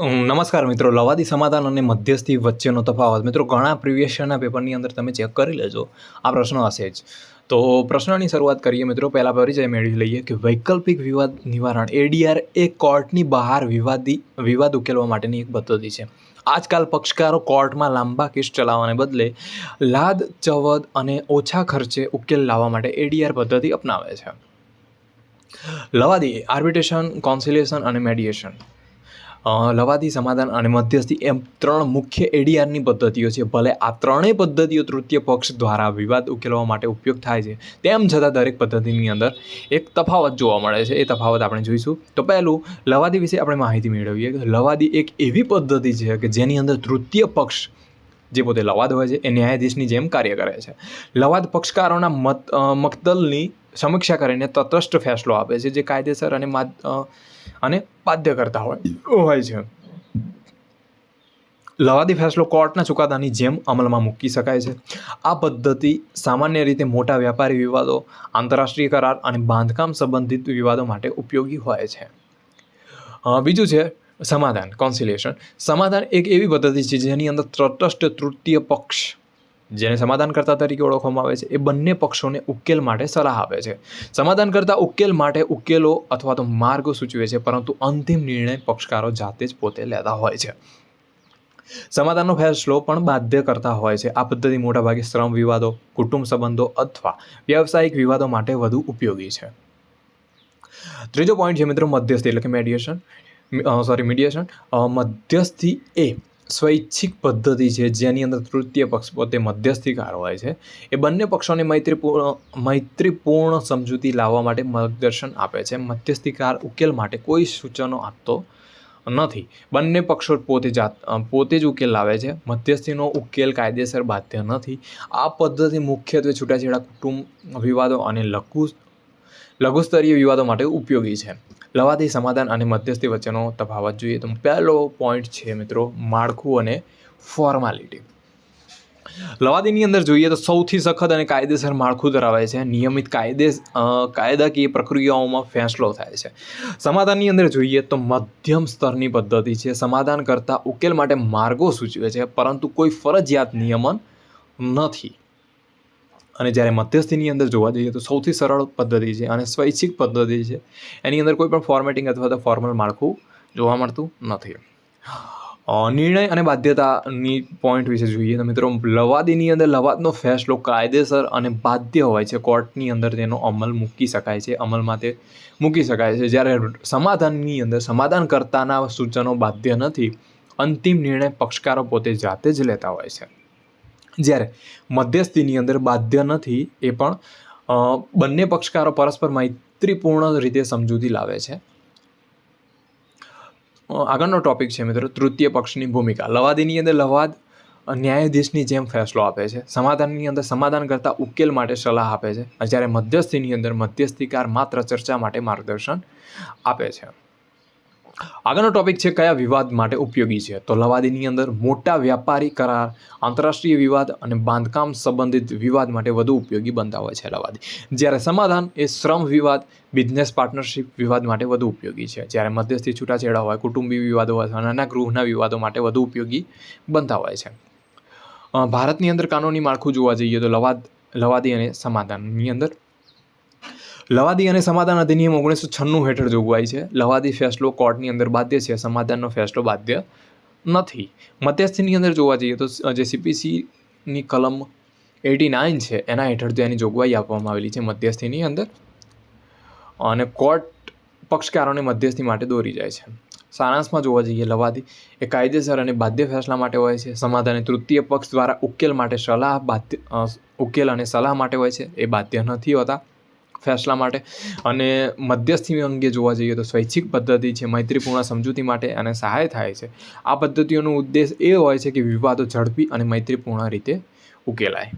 નમસ્કાર મિત્રો. લવાદી સમાધાન અને મધ્યસ્થી વચ્ચેનો તફાવત. મિત્રો, ઘણા પ્રિવિયસ યરના પેપરની અંદર તમે ચેક કરી લેજો. આ પ્રશ્ન હશે જ. તો પ્રશ્નની શરૂઆત કરીએ મિત્રો. પહેલાં પરિચય મેળવી લઈએ કે વૈકલ્પિક વિવાદ નિવારણ એડીઆર એ કોર્ટની બહાર વિવાદી, વિવાદ ઉકેલવા માટેની એક પદ્ધતિ છે. આજકાલ પક્ષકારો કોર્ટમાં લાંબા કેસ ચલાવવાને બદલે લાદ, ચવદ અને ઓછા ખર્ચે ઉકેલ લાવવા માટે એડીઆર પદ્ધતિ અપનાવે છે. લવાદી આર્બિટ્રેશન કોન્સિલેશન અને મેડિએશન લવાદી સમાધાન અને મધ્યસ્થી એમ ત્રણ મુખ્ય એડીઆરની પદ્ધતિઓ છે. ભલે આ ત્રણેય પદ્ધતિઓ તૃતીય પક્ષ દ્વારા વિવાદ ઉકેલવા માટે ઉપયોગ થાય છે, તેમ છતાં દરેક પદ્ધતિની અંદર એક તફાવત જોવા મળે છે. એ તફાવત આપણે જોઈશું. તો પહેલું, લવાદી વિશે આપણે માહિતી મેળવીએ કે લવાદી એક એવી પદ્ધતિ છે કે જેની અંદર તૃતીય પક્ષ જે પોતે લવાદ હોય છે, એ ન્યાયાધીશની જેમ કાર્ય કરે છે. લવાદ પક્ષકારોના મત મકદલની સમીક્ષા કરીને તટસ્થ ફેસલો આપે છે, જે કાયદેસર અને અને બાધ્ય કરતા હોય હોય છે. લવાદી ફેસલો કોર્ટના ચુકાદાની જેમ અમલમાં મૂકી શકાય છે. આ પદ્ધતિ સામાન્ય રીતે મોટા વ્યાપારી વિવાદો, આંતરરાષ્ટ્રીય કરાર અને બાંધકામ સંબંધિત વિવાદો માટે ઉપયોગી હોય છે. બીજું છે સમાધાન કોન્સિલેશન સમાધાન એક એવી પદ્ધતિ છે જેની અંદર તટસ્થ તૃતીય પક્ષ જેને સમાધાનકર્તા તરીકે ઓળખવામાં આવે છે, એ બંને પક્ષોને ઉકેલ માટે સલાહ આપે છે. સમાધાનકર્તા ઉકેલ માટે ઉકેલો અથવા તો માર્ગો સૂચવે છે, પરંતુ અંતિમ નિર્ણય પક્ષકારો જાતે જ પોતે લેતા હોય છે. સમાધાનનો ફેસલો પણ બાધ્ય કરતા હોય છે. આ પદ્ધતિ મોટાભાગે શ્રમ વિવાદો, કુટુંબ સંબંધો અથવા વ્યવસાયિક વિવાદો માટે વધુ ઉપયોગી છે. ત્રીજો પોઈન્ટ છે મિત્રો મધ્યસ્થી, એટલે કે મેડિએશન સોરી મીડિયેશન મધ્યસ્થી એ સ્વૈચ્છિક પદ્ધતિ છે, જેની અંદર તૃતીય પક્ષ પોતે મધ્યસ્થીકાર હોય છે. એ બંને પક્ષોને મૈત્રીપૂર્ણ મૈત્રીપૂર્ણ સમજૂતી લાવવા માટે માર્ગદર્શન આપે છે. મધ્યસ્થીકાર ઉકેલ માટે કોઈ સૂચનો આપતો નથી. બંને પક્ષો પોતે જાત પોતે જ ઉકેલ લાવે છે. મધ્યસ્થીનો ઉકેલ કાયદેસર બાધ્ય નથી. આ પદ્ધતિ મુખ્યત્વે છૂટાછેડા કુટુંબ વિવાદો અને લઘુ, લઘુસ્તરીય વિવાદો માટે ઉપયોગી છે. લવાદી સમાધાન અને મધ્યસ્થી વચ્ચેનો તફાવત જોઈએ તો પહેલો પોઈન્ટ છે મિત્રો માળખું અને ફોર્માલિટી લવાદીની અંદર જોઈએ તો સૌથી સખત અને કાયદેસર માળખું ધરાવે છે. નિયમિત કાયદે કાયદાકીય પ્રક્રિયાઓમાં ફેંસલો થાય છે. સમાધાનની અંદર જોઈએ તો મધ્યમ સ્તરની પદ્ધતિ છે. સમાધાન કરતાં ઉકેલ માટે માર્ગો સૂચવે છે, પરંતુ કોઈ ફરજિયાત નિયમન નથી. અને જ્યારે મધ્યસ્થીની અંદર જોવા જઈએ તો સૌથી સરળ પદ્ધતિ છે અને સ્વૈચ્છિક પદ્ધતિ છે. એની અંદર કોઈ પણ ફોર્મેટિંગ અથવા તો ફોર્મલ માળખું જોવા મળતું નથી. નિર્ણય અને બાધ્યતાની પોઈન્ટ વિશે જોઈએ તો મિત્રો, લવાદીની અંદર લવાદનો ફેસલો કાયદેસર અને બાધ્ય હોય છે. કોર્ટની અંદર તેનો અમલ મૂકી શકાય છે. અમલમાં તે મૂકી શકાય છે. જ્યારે સમાધાનની અંદર સમાધાનકર્તાના સૂચનો બાધ્ય નથી, અંતિમ નિર્ણય પક્ષકારો પોતે જાતે જ લેતા હોય છે. જ્યારે મધ્યસ્થીની અંદર બાધ્ય નથી, એ પણ બંને પક્ષકારો પરસ્પર મૈત્રીપૂર્ણ રીતે સમજૂતી લાવે છે. આગળનો ટોપિક છે મિત્રો, તૃતીય પક્ષની ભૂમિકા. લવાદીની અંદર લવાદ ન્યાયાધીશની જેમ ફેસલો આપે છે. સમાધાનની અંદર સમાધાન કરતાં ઉકેલ માટે સલાહ આપે છે. જ્યારે મધ્યસ્થીની અંદર મધ્યસ્થીકાર માત્ર ચર્ચા માટે માર્ગદર્શન આપે છે. આગળનો ટોપિક છે કયા વિવાદ માટે ઉપયોગી છે? તો લવાદીની અંદર મોટા વ્યાપારી કરાર, આંતરરાષ્ટ્રીય વિવાદ અને બાંધકામ સંબંધિત વિવાદ માટે વધુ ઉપયોગી બનતા હોય છે લવાદી. જ્યારે સમાધાન એ શ્રમ વિવાદ બિઝનેસ પાર્ટનરશિપ વિવાદ માટે વધુ ઉપયોગી છે. જ્યારે મધ્યસ્થી છૂટાછેડા હોય, કુટુંબી વિવાદો હોય, નાના ગૃહના વિવાદો માટે વધુ ઉપયોગી બનતા હોય છે. ભારતની અંદર કાનૂની માળખું જોવા જઈએ તો લવાદ, લવાદી અને સમાધાનની અંદર લવાદી અને સમાધાન અધિનિયમ ઓગણીસો છન્નું હેઠળ જોગવાઈ છે. લવાદી ફેસલો કોર્ટની અંદર બાધ્ય છે, સમાધાનનો ફેસલો બાધ્ય નથી. મધ્યસ્થીની અંદર જોવા જઈએ તો જે સીપીસીની કલમ એટી નાઇન છે, એના હેઠળ તેની જોગવાઈ આપવામાં આવેલી છે મધ્યસ્થીની અંદર. અને કોર્ટ પક્ષકારોને મધ્યસ્થી માટે દોરી જાય છે. સારાંશમાં જોવા જઈએ, લવાદી એ કાયદેસર અને બાધ્ય ફેસલા માટે હોય છે. સમાધાન તૃતીય પક્ષ દ્વારા ઉકેલ માટે સલાહ, બાધ્ય ઉકેલ અને સલાહ માટે હોય છે. એ બાધ્ય નથી હોતા. ફેસલા માટે. અને મધ્યસ્થી અંગે જોવા જઈએ તો સ્વૈચ્છિક પદ્ધતિ છે, મૈત્રીપૂર્ણ સમજૂતી માટે અને સહાય થાય છે. આ પદ્ધતિઓનો ઉદ્દેશ એ હોય છે કે વિવાદો ઝડપી અને મૈત્રીપૂર્ણ રીતે ઉકેલાય.